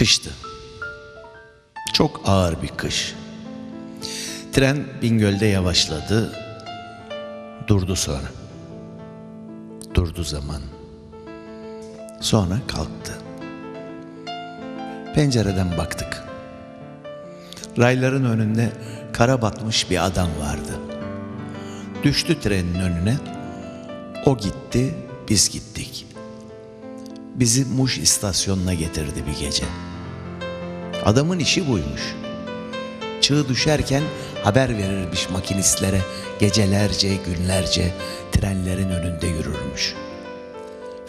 Kıştı. Çok ağır bir kış. Tren Bingöl'de yavaşladı. Durdu sonra. Durdu zaman. Sonra kalktı. Pencereden baktık. Rayların önünde kara batmış bir adam vardı. Düştü trenin önüne. O gitti, biz gittik. Bizi Muş istasyonuna getirdi bir gece. Adamın işi buymuş. Çığ düşerken haber verirmiş makinistlere gecelerce günlerce trenlerin önünde yürürmüş.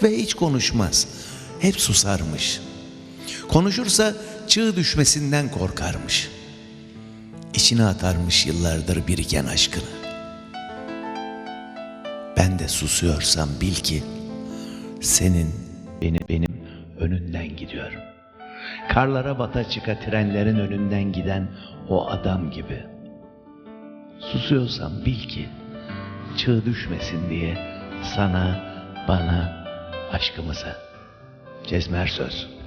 Ve hiç konuşmaz. Hep susarmış. Konuşursa çığ düşmesinden korkarmış. İçine atarmış yıllardır biriken aşkını. Ben de susuyorsam bil ki senin benim benim önünden gidiyorum. Karlara bata çıka trenlerin önünden giden o adam gibi. Susuyorsam bil ki çığ düşmesin diye sana, bana, aşkımıza. Cezmer söz.